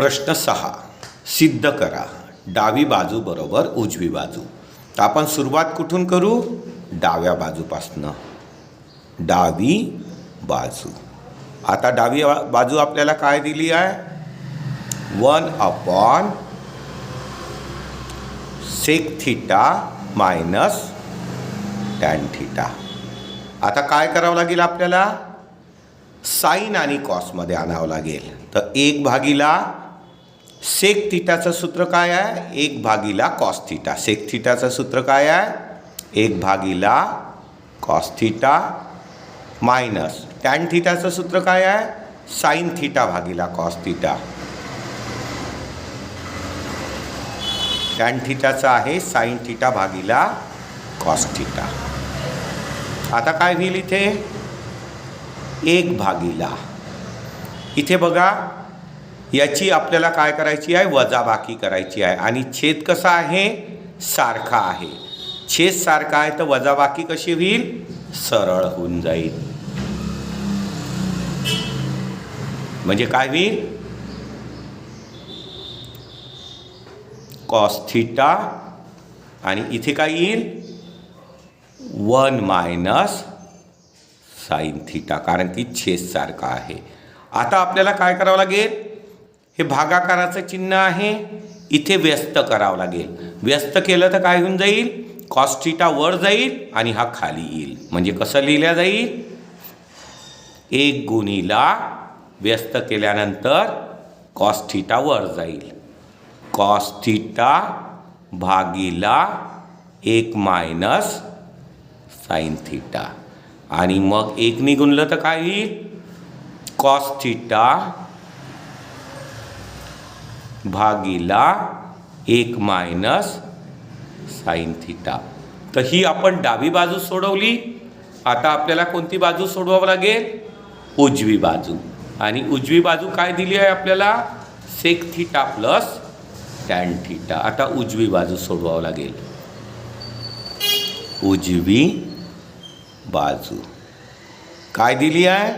प्रश्न सहा. सिद्ध करा. डावी बाजू बरोबर उजवी बाजू. तर आपण सुरुवात कुठून करू? डाव्या बाजूपासनं. डावी बाजू. आता डावी बाजू आपल्याला काय दिली आहे? One upon sec theta minus tan theta. आता काय करावं लागेल आपल्याला? साईन आणि कॉसमध्ये आणावं लागेल. तर एक भागीला सेक थिटाचं सूत्र काय आहे? एक भागीला कॉस थिटा सेक थिटाचं सूत्र काय आहे? एक भागीला कॉस थिटा मायनस टॅन थिटाचं सूत्र काय आहे? साईन थिटा भागीला कॉस थिटा टॅन थिटाचं आहे साईन थिटा भागीला कॉस थिटा आता काय होईल इथे? एक भागीला. इथे बघा. याची आपल्याला काय करायची आहे? वजाबाकी करायची आहे. आणि छेद कसा आहे? सारखा आहे. छेद सारखा आहे तर वजाबाकी कशी होईल? सरळ होऊन जाईल. म्हणजे काय होईल? कॉस्थिटा आणि इथे काय येईल? One minus sine theta. कारण की छेदसारखा आहे. आता आपल्याला काय करावं लागेल? हे भागाकाराचं चिन्ह आहे. इथे व्यस्त करावं लागेल. व्यस्त केलं तर काय होऊन जाईल? कॉस्टिटा वर जाईल आणि हा खाली येईल. म्हणजे कसं लिहिल्या जाईल? एक गुणीला व्यस्त केल्यानंतर कॉस्थिटा वर जाईल. कॉस्थिटा भागीला एक मायनस साईन थिटा आणि मग एक निगुणलं तर काय येईल? कॉस्थिटा भागीला एक मायनस साईन थिटा. तर ही आपण डावी बाजू सोडवली. आता आपल्याला कोणती बाजू सोडवावं लागेल? उजवी बाजू. आणि उजवी बाजू काय दिली आहे आपल्याला? Sec theta plus tan theta आता उजवी बाजू सोडवावं लागेल. उजवी बाजू. काय दिली आहे?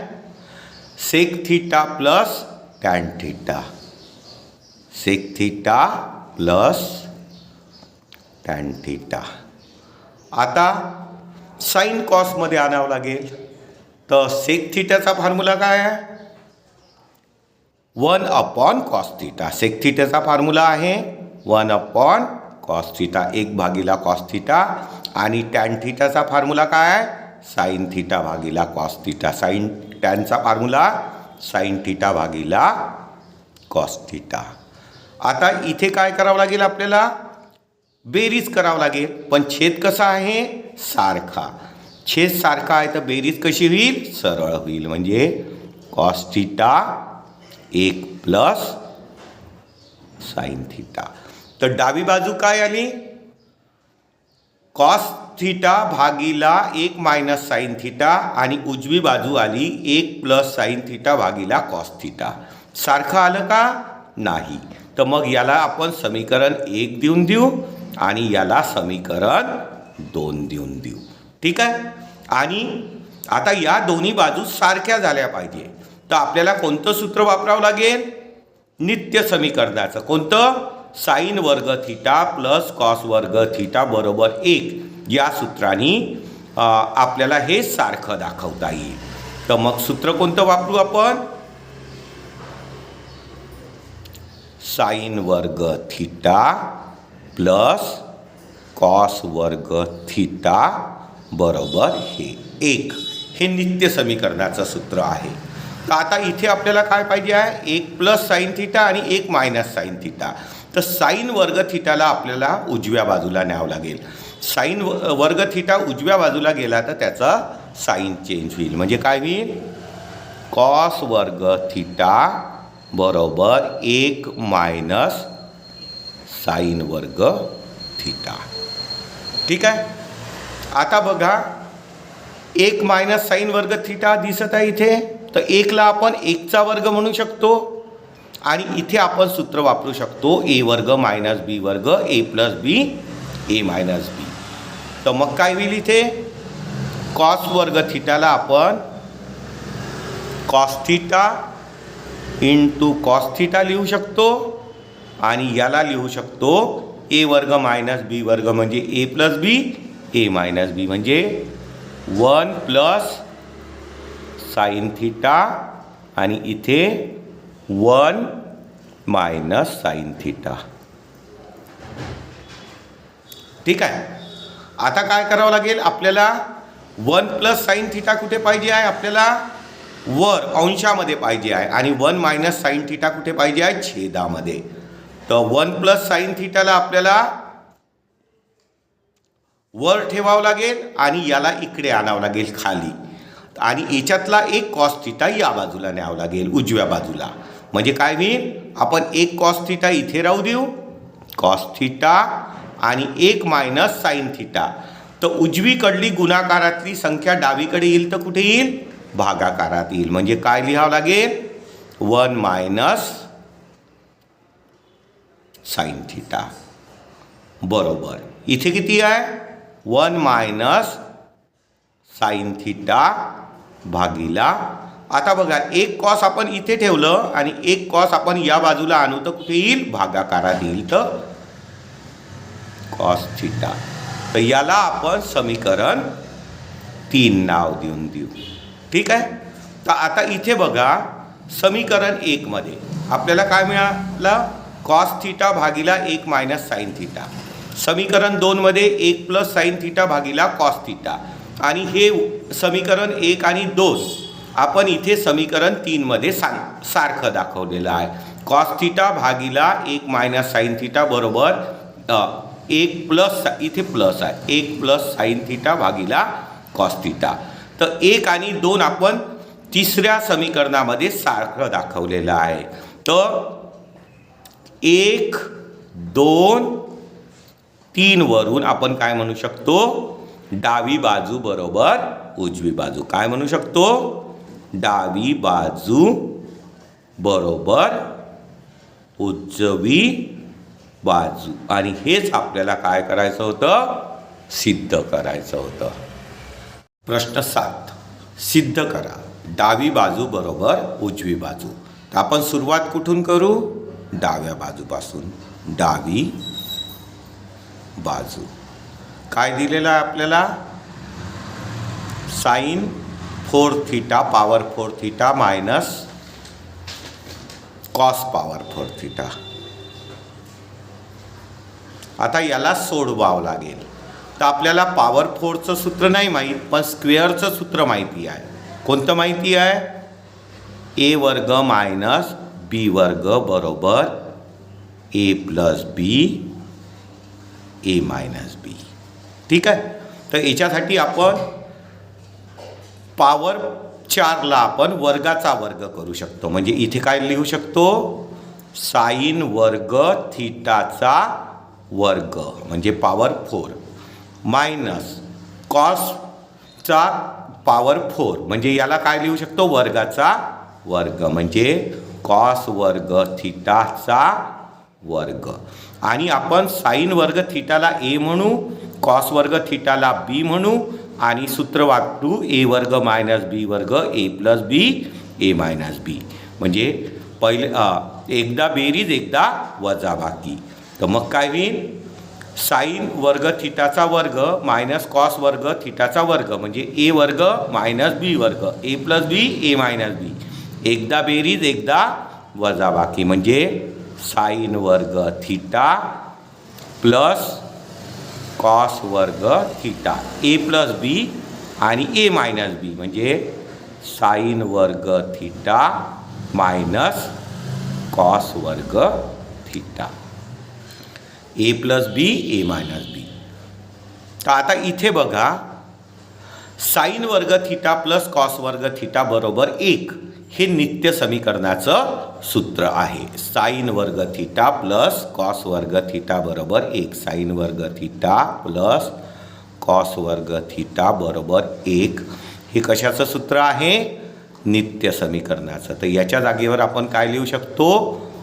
Sec theta plus tan theta sec theta plus tan theta आता साईन कॉसमध्ये आणावं लागेल. तर सेक थिटाचा फॉर्म्युला काय आहे? One upon cos theta sec थिटाचा formula आहे वन अपॉन कॉस थिटा एक भागीला कॉस थिटा आणि टॅन थिटाचा फॉर्म्युला काय आहे? साईन थिटा भागीला कॉस थिटा साईन टॅनचा फॉर्म्युला साईन थिटा भागीला कॉस थिटा आता इथे काय करावं लागेल आपल्याला? बेरीज करावं लागेल. पण छेद कसा आहे? सारखा. छेद सारखा आहे तर बेरीज कशी होईल? सरळ होईल. म्हणजे कॉस्थिटा एक प्लस साईन थिटा तर डावी बाजू काय आली? कॉस थिटा भागीला एक मायनस साईन थिटा आणि उजवी बाजू आली एक प्लस साईन थिटा भागीला कॉस थिटा सारखं आलं का? नाही. तर मग याला आपण समीकरण एक देऊन देऊ आणि याला समीकरण दोन देऊन देऊ. ठीक आहे? आणि आता या दोन्ही बाजू सारख्या झाल्या पाहिजे. तर आपल्याला कोणतं सूत्र वापरावं लागेल? नित्य समीकरणाचं. कोणतं? साईन वर्ग थिटा प्लस कॉस वर्ग थिटा बरोबर एक. या सूत्राने आपल्याला हे सारखं दाखवता येईल. तर मग सूत्र कोणतं वापरू आपण? साईन वर्ग थिटा प्लस कॉस वर्ग थिटा बरोबर हे एक. हे नित्य समीकरणाचं सूत्र आहे. तर आता इथे आपल्याला काय पाहिजे आहे? एक प्लस साईन थिटा आणि एक मायनस साईन थिटा. तर साईन वर्ग थिटाला आपल्याला उजव्या बाजूला न्यावं लागेल. साईन व- वर्ग थिटा उजव्या बाजूला गेला तर त्याचा साईन चेंज होईल. म्हणजे काय होईल? कॉस वर्ग थिटा बरोबर एक मायनस साईन वर्ग थिटा. ठीक आहे? आता बघा एक मायनस साईन वर्ग थिटा दिसत आहे इथे. तर एकला आपण एकचा वर्ग म्हणू शकतो आणि इथे आपण सूत्र वापरू शकतो ए वर्ग मायनस बी वर्ग A plus B A minus B. तर मग काय होईल इथे? कॉस वर्ग थिटाला आपण cos theta into two cos theta लिहू शकतो आणि याला लिहू शकतो ए वर्ग मायनस बी वर्ग म्हणजे ए plus B A minus B म्हणजे वन प्लस साईन थिटा आणि इथे वन मायनस साईन थिटा. ठीक आहे? आता काय करावं लागेल? आपल्याला वन प्लस साईन थिटा कुठे पाहिजे आहे? आपल्याला वर अंशामध्ये पाहिजे आहे आणि वन मायनस साईन थिटा कुठे पाहिजे आहे? छेदामध्ये. तर वन प्लस साईन थिटाला आपल्याला वर ठेवावं लागेल आणि याला इकडे आणावं लागेल खाली. आणि याच्यातला एक कॉस थिटा या बाजूला न्यावं लागेल उजव्या बाजूला. म्हणजे काय होईल? आपण एक कॉस थिटा इथे राहू देऊ. कॉस थिटा आणि एक मायनस साईन थिटा. तर उजवीकडली गुणाकारातली संख्या डावीकडे येईल तर कुठे येईल? भागाकारात येईल. म्हणजे काय लिहावं लागेल? One minus sine theta. बरोबर. इथे किती आहे? वन मायनस साईन थिटा भागीला. आता बघा एक कॉस आपण इथे ठेवलं आणि एक कॉस आपण या बाजूला आणू तर कुठे येईल? भागाकारात येईल तर कॉस थिटा. तर याला आपण समीकरण तीन नाव देऊन देऊ. ठीक आहे? तर आता इथे बघा समीकरण एकमध्ये आपल्याला काय मिळालं? कॉस थिटा भागीला एक मायनस साईन थिटा समीकरण दोनमध्ये एक प्लस साईन थिटा भागीला कॉस थिटा आणि हे समीकरण एक आणि दोन आपण इथे समीकरण तीनमध्ये सां सारखं दाखवलेलं आहे. कॉस थिटा भागीला एक मायनस साईन थिटा बरोबर एक प्लस इथे प्लस आहे. एक प्लस साईन थिटा भागीला कॉस थिटा तर एक आणि दोन आपण तिसऱ्या समीकरणामध्ये सारखं दाखवलेलं आहे. तर एक दोन तीनवरून आपण काय म्हणू शकतो? डावी बाजू बरोबर उजवी बाजू. काय म्हणू शकतो? डावी बाजू बरोबर उजवी बाजू. आणि हेच आपल्याला काय करायचं होतं? सिद्ध करायचं होतं. प्रश्न सात. सिद्ध करा. डावी बाजू बरोबर उजवी बाजू. तर आपण सुरुवात कुठून करू? डाव्या बाजूपासून. डावी बाजू. काय दिलेलं आहे आपल्याला? Sine four theta power four theta minus cos power four theta. आता याला सोडवावं लागेल. तर आपल्याला पॉवर फोरचं सूत्र नाही माहीत पण स्क्वेअरचं सूत्र माहिती आहे. कोणतं माहिती आहे? ए वर्ग मायनस बी वर्ग बरोबर ए प्लस बी ए मायनस बी ठीक आहे? तर याच्यासाठी आपण पॉवर चारला आपण वर्गाचा वर्ग करू शकतो. म्हणजे इथे काय लिहू शकतो? साईन वर्ग थिटाचा वर्ग. म्हणजे पॉवर फोर मायनस कॉसचा पॉवर फोर. म्हणजे याला काय लिहू शकतो? वर्गाचा वर्ग. म्हणजे कॉस वर्ग थिटाचा वर्ग. आणि आपण साईन वर्ग थिटाला ए म्हणू कॉस वर्ग थिटाला बी म्हणू आणि सूत्र वापरू ए वर्ग मायनस बी वर्ग A plus B A minus B. म्हणजे पहिले एकदा बेरीज एकदा वजाबाकी. तर मग काय होईल? साईन वर्ग थिटाचा वर्ग मायनस कॉस वर्ग थिटाचा वर्ग म्हणजे ए वर्ग मायनस बी वर्ग. A plus B A minus B. एकदा बेरीज एकदा वजाबाकी म्हणजे साईन वर्ग थिटा प्लस कॉस वर्ग थिटा. ए प्लस बी आणि ए मायनस बी म्हणजे साईन वर्ग थिटा मायनस कॉस वर्ग theta. A plus B A minus B. तर आता इथे बघा साईन वर्ग थिटा प्लस कॉस वर्ग थिटा बरोबर एक. हे नित्य समीकरणाचं सूत्र आहे. साईन वर्ग थिटा प्लस कॉस वर्ग थिटा बरोबर एक. साईन वर्ग थिटा प्लस कॉस वर्ग थिटा बरोबर एक. हे कशाचं सूत्र आहे? नित्य समीकरणाचं. तर याच्या जागेवर आपण काय लिहू शकतो?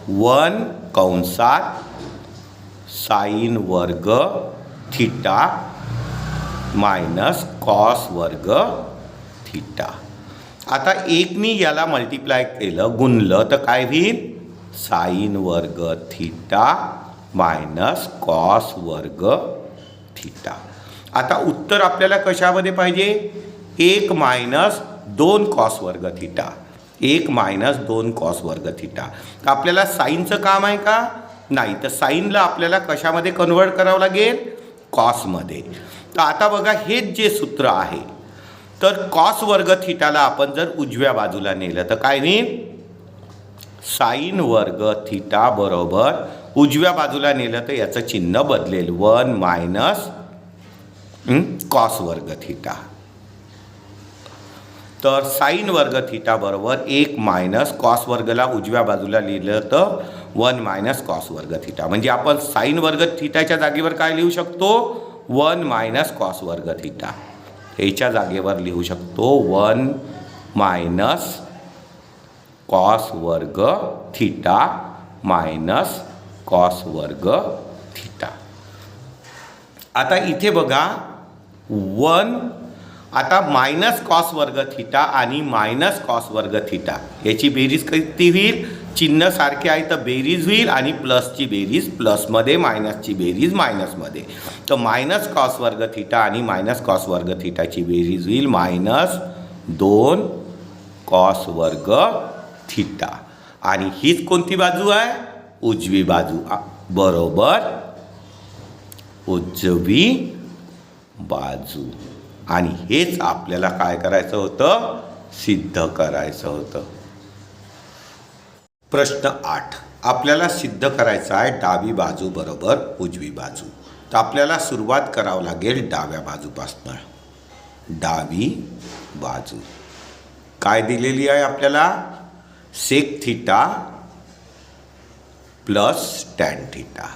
वन कंसात साईन वर्ग थिटा मायनस कॉस वर्ग थिटा. आता एकनी याला मल्टिप्लाय केलं गुणलं तर काय होईल? साईन वर्ग थिटा मायनस कॉस वर्ग थिटा. आता उत्तर आपल्याला कशामध्ये पाहिजे? एक मायनस दोन कॉस वर्ग थिटा. एक मायनस दोन कॉस वर्ग थिटा. तर आपल्याला साईनचं काम आहे का? नाही तर साईनला आपल्याला कशामध्ये कन्वर्ट करावं लागेल? कॉसमध्ये तर आता बघा हेच जे सूत्र आहे तर कॉस वर्ग थिटाला आपण जर उजव्या बाजूला नेलं तर काय होईल? साईन वर्ग थिटा बरोबर उजव्या बाजूला नेलं तर याचं चिन्ह बदलेल. वन मायनस कॉस वर्ग थिटा. तर साईन वर्ग थिटाबरोबर एक मायनस कॉस वर्गला उजव्या बाजूला लिहिलं तर वन मायनस कॉस वर्ग थिटा. म्हणजे आपण साईन वर्ग थिटाच्या जागेवर काय लिहू शकतो? वन मायनस कॉस वर्ग थिटा. याच्या जागेवर लिहू शकतो वन मायनस कॉस वर्ग थिटा मायनस कॉस वर्ग थिटा. आता इथे बघा वन आता मायनस कॉस वर्ग थिटा आणि मायनस कॉस वर्ग थिटा याची बेरीज किती होईल? चिन्ह सारखे आहे तर बेरीज होईल आणि प्लसची बेरीज प्लसमध्ये मायनसची बेरीज मायनसमध्ये तर मायनस कॉस वर्ग थिटा आणि मायनस कॉस वर्ग थिटाची बेरीज होईल मायनस दोन कॉस वर्ग थिटा आणि हीच कोणती बाजू आहे? उजवी बाजू. बरोबर. उजवी बाजू. आणि हेच आपल्याला काय करायचं होतं? सिद्ध करायचं होतं. प्रश्न आठ. आपल्याला सिद्ध करायचं आहे डावी बाजू बरोबर उजवी बाजू. तर आपल्याला सुरुवात करावं लागेल डाव्या बाजूपासनं. डावी बाजू. काय दिलेली आहे आपल्याला? Sec theta plus tan theta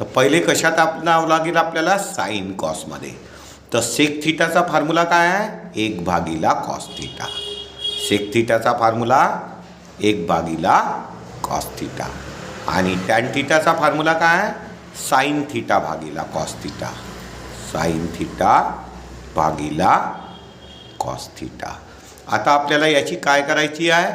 तर पहिले कशात आपणावं लागेल आपल्याला? साईन कॉसमध्ये तर सेक थिटाचा फॉर्म्युला काय आहे? एक भागीला कॉस थिटा सेक थिटाचा फॉर्म्युला एक भागीला कॉस थिटा आणि टॅन थिटाचा फॉर्म्युला काय आहे? साईन थिटा भागीला कॉस थिटा साईन थिटा भागीला कॉस थिटा आता आपल्याला याची काय करायची आहे?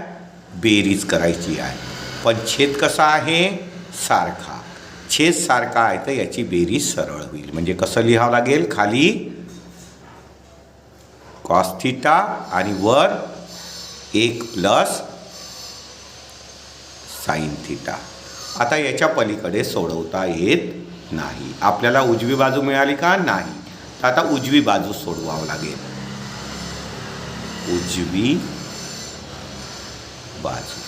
बेरीज करायची आहे. पण छेद कसा आहे? सारखा. छेद सारखा आहे तर याची बेरीज सरळ होईल. म्हणजे कसं लिहावं लागेल? खाली कॉस्थिटा आणि वर एक प्लस साईन थिटा आता याच्या पलीकडे सोडवता येत नाही. आपल्याला उजवी बाजू मिळाली का? नाही. तर आता उजवी बाजू सोडवावं लागेल. उजवी बाजू.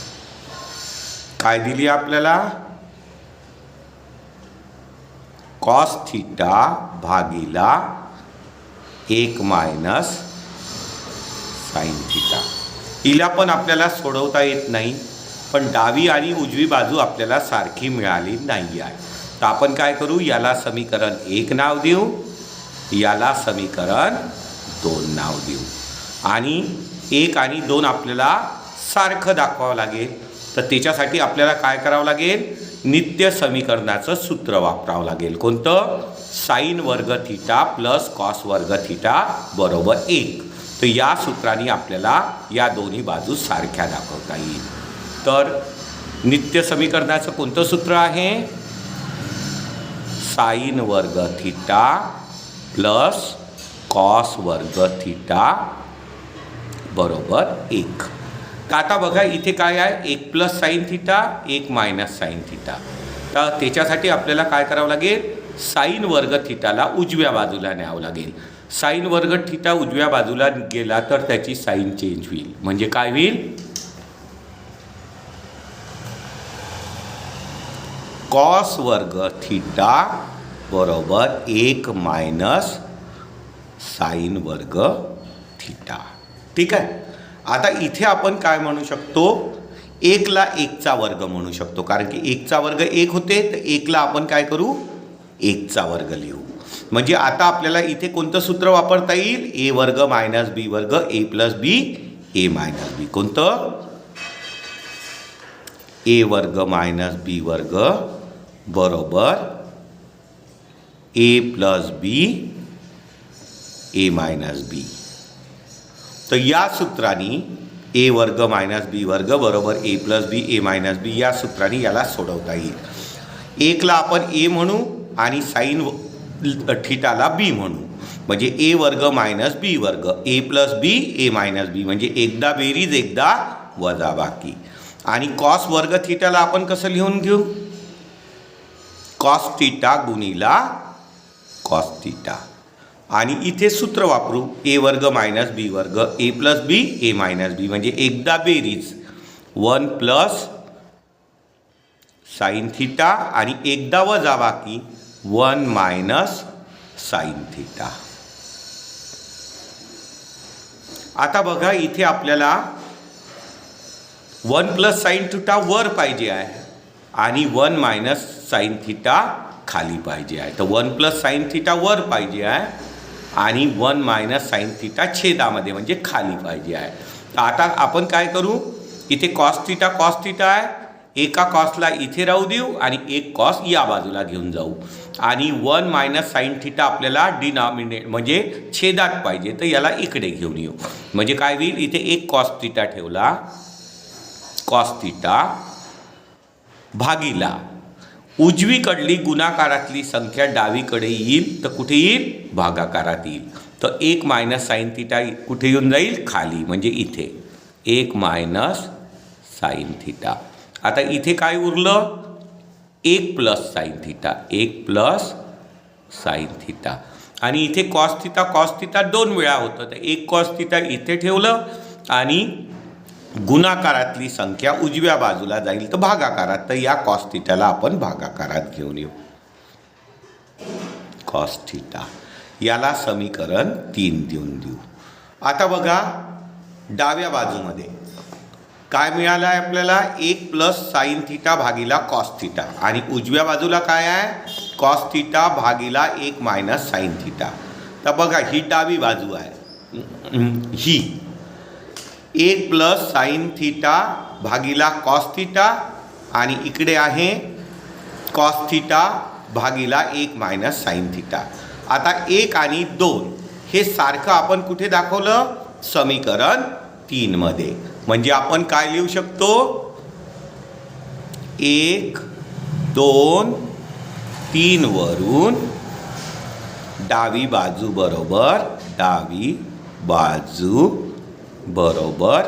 काय दिली आपल्याला? कॉस थिटा भागीला एक मायनस साईन थिटा हिला पण आपल्याला सोडवता येत नाही पण डावी आणि उजवी बाजू आपल्याला सारखी मिळाली नाही आहे. तर आपण काय करू? याला समीकरण एक नाव देऊ. याला समीकरण दोन नाव देऊ. आणि एक आणि दोन आपल्याला सारखं दाखवावं लागेल. तर त्याच्यासाठी आपल्याला काय करावं लागेल? नित्य समीकरणाचं सूत्र वापरावं लागेल. कोणतं? साईन वर्ग थिटा प्लस कॉस वर्ग थिटा बरोबर एक. तर या सूत्राने आपल्याला या दोन्ही बाजू सारख्या दाखवता येईल. तर नित्य समीकरणाचं कोणतं सूत्र आहे? साईन वर्ग थिटा प्लस कॉस वर्ग थिटा बरोबर एक. तर आता बघा इथे काय आहे? एक प्लस साईन थिटा एक मायनस साईन थिटा. तर त्याच्यासाठी आपल्याला काय करावं लागेल? साईन वर्ग थिटाला उजव्या बाजूला न्यावं लागेल. साईन वर्ग थिटा उजव्या बाजूला गेला तर त्याची साईन चेंज होईल. म्हणजे काय होईल? कॉस वर्ग थिटा बरोबर एक मायनस साईन वर्ग थिटा ठीक आहे? आता इथे आपण काय म्हणू शकतो? एकला एकचा वर्ग म्हणू शकतो. कारण की एकचा वर्ग एक होते तर एकला आपण काय करू? एकचा वर्ग लिहू. म्हणजे आता आपल्याला इथे कोणतं सूत्र वापरता येईल? ए वर्ग मायनस बी वर्ग A plus B A minus बी. कोणतं? ए वर्ग मायनस बी वर्ग बरोबर ए plus B A minus B. तर या सूत्राने ए वर्ग मायनस बी वर्ग बरोबर ए प्लस बी ए मायनस बी या सूत्राने याला सोडवता येईल. एकला आपण ए म्हणू आणि साईन थिटाला बी म्हणू. म्हणजे ए वर्ग मायनस बी वर्ग. A plus B A minus B. म्हणजे एकदा बेरीज एकदा वजा बाकी आणि कॉस वर्ग थिटाला आपण कसं लिहून घेऊ? कॉस थिटा गुणीला कॉस थिटा. आणि इथे सूत्र वापरू. ए वर्ग मायनस बी वर्ग. A plus B A minus B. म्हणजे एकदा बेरीज. वन प्लस साईन थिटा आणि एकदा वजा बाकी वन मायनस साईन थिटा. आता बघा इथे आपल्याला वन प्लस साईन थिटा वर पाहिजे आहे आणि वन मायनस साईन थिटा खाली पाहिजे आहे. तर वन प्लस साईन थिटा वर पाहिजे आहे आणि वन मायनस साईन थिटा छेदामध्ये म्हणजे खाली पाहिजे आहे. तर आता आपण काय करू? इथे कॉस थिटा कॉस थिटा आहे. एका कॉसला इथे राहू देऊ आणि एक कॉस या बाजूला घेऊन जाऊ. आणि वन मायनस साईन थिटा आपल्याला डिनॉमिनेट म्हणजे छेदात पाहिजे तर याला इकडे घेऊन येऊ. म्हणजे काय होईल? इथे एक कॉस थिटा ठेवला. कॉस थिटा भागीला. उजवीकडली गुणाकारातली संख्या डावीकडे येईल तर कुठे येईल? भागाकारात येईल. तर एक मायनस साईन थिटा कुठे येऊन जाईल? खाली म्हणजे इथे. एक मायनस साईन थिटा. आता इथे काय उरलं? एक प्लस साईन थिटा एक प्लस साईन थिटा आणि इथे कॉस थिटा कॉस थिटा दोन वेळा होतं. तर एक कॉस थिटा इथे ठेवलं आणि गुणाकारातली संख्या उजव्या बाजूला जाईल. तर भागाकारात तर या कॉस थिटाला आपण भागाकारात घेऊन येऊ. कॉस थिटा याला समीकरण तीन देऊन देऊ. आता बघा डाव्या बाजूमध्ये. काय मिळालं आहे आपल्याला? एक प्लस साईन थिटा भागीला कॉस थिटा आणि उजव्या बाजूला काय आहे? कॉस थिटा भागीला एक मायनस साईन थिटा तर बघा ही डावी बाजू आहे. ही. एक प्लस साईन थिटा भागीला कॉस थिटा आणि इकडे आहे कॉस थिटा भागीला एक मायनस साईन थिटा आता एक आणि दोन हे सारखं आपण कुठे दाखवलं? समीकरण तीनमध्ये म्हणजे आपण काय लिहू शकतो? एक दोन तीन वरून डावी बाजू बरोबर डावी बाजू बरोबर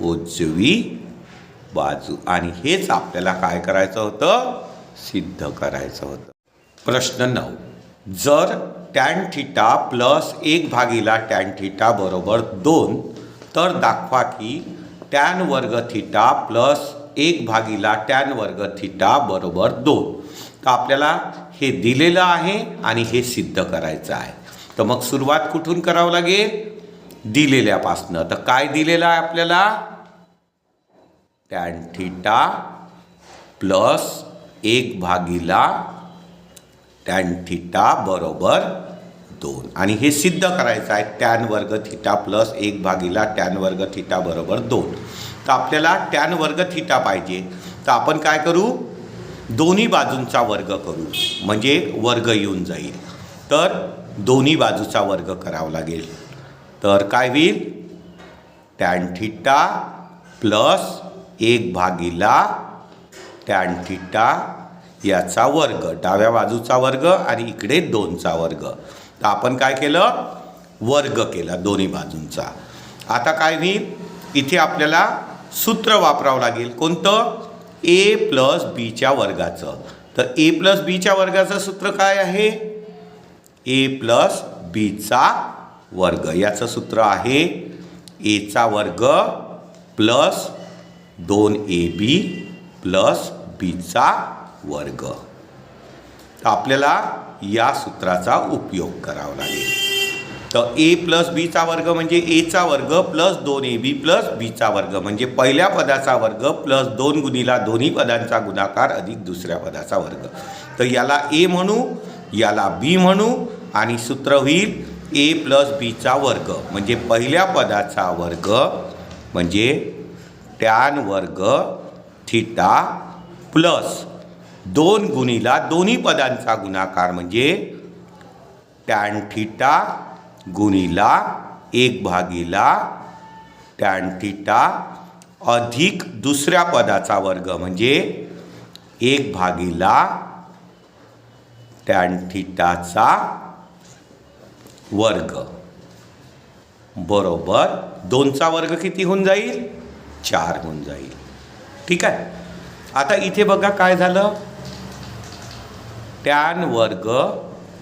उजवी बाजू. आणि हेच आपल्याला काय करायचं होतं? सिद्ध करायचं होतं. प्रश्न नऊ. जर टॅन थिटा प्लस एक भागीला टॅन थिटा बरोबर दोन तर दाखवा की टॅन वर्ग थिटा प्लस एक भागीला टॅन वर्ग थिटा बरोबर दोन. तर आपल्याला हे दिलेलं आहे आणि हे सिद्ध करायचं आहे. तर मग सुरुवात कुठून करावं लागेल? दिलेल्यापासनं. तर काय दिलेलं आहे आपल्याला? टॅन थिटा प्लस एक भागीला टॅन थिटा बरोबर दोन. आणि हे सिद्ध करायचं आहे टॅन वर्ग थिटा प्लस एक भागीला टॅन वर्ग थिटा बरोबर दोन. तर आपल्याला टॅन वर्ग थिटा पाहिजे. तर आपण काय करू? दोन्ही बाजूंचा वर्ग करू. म्हणजे वर्ग येऊन जाईल. तर दोन्ही बाजूचा वर्ग करावा लागेल. तर काय होईल? टॅन थिटा प्लस एक भागीला टॅन थिटा याचा वर्ग. डाव्या बाजूचा वर्ग आणि इकडे दोनचा वर्ग. तर आपण काय केलं? वर्ग केला दोन्ही बाजूंचा. आता काय होईल? इथे आपल्याला सूत्र वापरावं लागेल. कोणतं? ए प्लस बीच्या वर्गाचं. तर ए प्लस बीच्या वर्गाचं सूत्र काय आहे? ए प्लस बीचा वर्ग. याचं सूत्र आहे एचा वर्ग प्लस दोन ए बी प्लस बीचा वर्ग. तर आपल्याला या सूत्राचा उपयोग करावा लागेल. तर ए प्लस बीचा वर्ग म्हणजे एचा वर्ग प्लस दोन ए बी प्लस बीचा वर्ग म्हणजे पहिल्या पदाचा वर्ग प्लस दोन गुणीला दोन्ही पदांचा गुणाकार अधिक दुसऱ्या पदाचा वर्ग. तर याला ए म्हणू याला बी म्हणू आणि सूत्र होईल ए प्लस बीचा वर्ग. म्हणजे पहिल्या पदाचा वर्ग म्हणजे टॅन वर्ग थिटा प्लस दोन गुणीला दोन्ही पदांचा गुणाकार म्हणजे टॅन थिटा गुणीला एक भागीला टॅन थिटा अधिक दुसऱ्या पदाचा वर्ग म्हणजे एक भागीला टॅन थिटाचा वर्ग. बरोबर दोनचा वर्ग किती होऊन जाईल? चार होऊन जाईल. ठीक आहे? आता इथे बघा काय झालं? टॅन वर्ग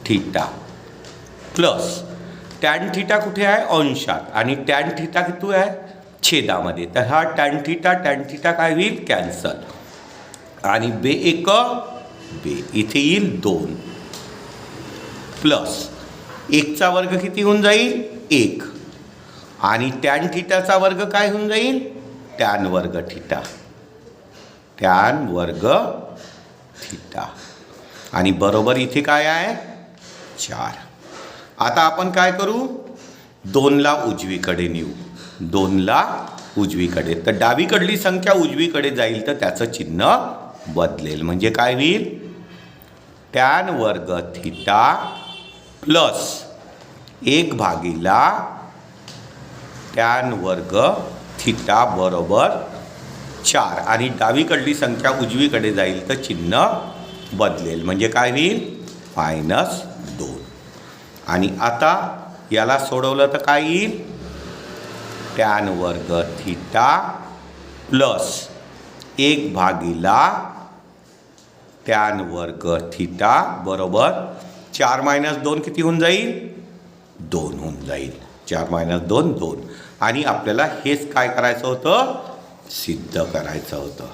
थिटा. प्लस टॅन थिटा कुठे आहे? अंशात. आणि टॅन थिटा किती आहे? छेदामध्ये. तर हा टॅन थिटा टॅन थिटा काय होईल? कॅन्सल. आणि बे एक बे. इथे येईल दोन. प्लस एकचा वर्ग किती होऊन जाईल? एक. आणि टॅन थिटाचा वर्ग काय होऊन जाईल? टॅन वर्ग थिटा. टॅन वर्ग थिटा. आणि बरोबर इथे काय आहे? चार. आता आपण काय करू? दोनला उजवीकडे नेऊ. दोनला उजवीकडे. तर डावीकडली संख्या उजवीकडे जाईल तर त्याचं चिन्ह बदलेल. म्हणजे काय होईल? टॅन वर्ग थिटा प्लस एक भागीला टॅन वर्ग थिटा बरोबर चार. आणि डावीकडली संख्या उजवीकडे जाईल तर चिन्ह बदलेल. म्हणजे काय होईल? मायनस दोन. आणि आता याला सोडवलं तर काय येईल? टॅन वर्ग थिटा प्लस एक भागीला टॅन वर्ग थिटा बरोबर चार मायनस दोन किती होऊन जाईल? दोन होऊन जाईल. चार मायनस दोन दोन. आणि आपल्याला हेच काय करायचं होतं? सिद्ध करायचं होतं.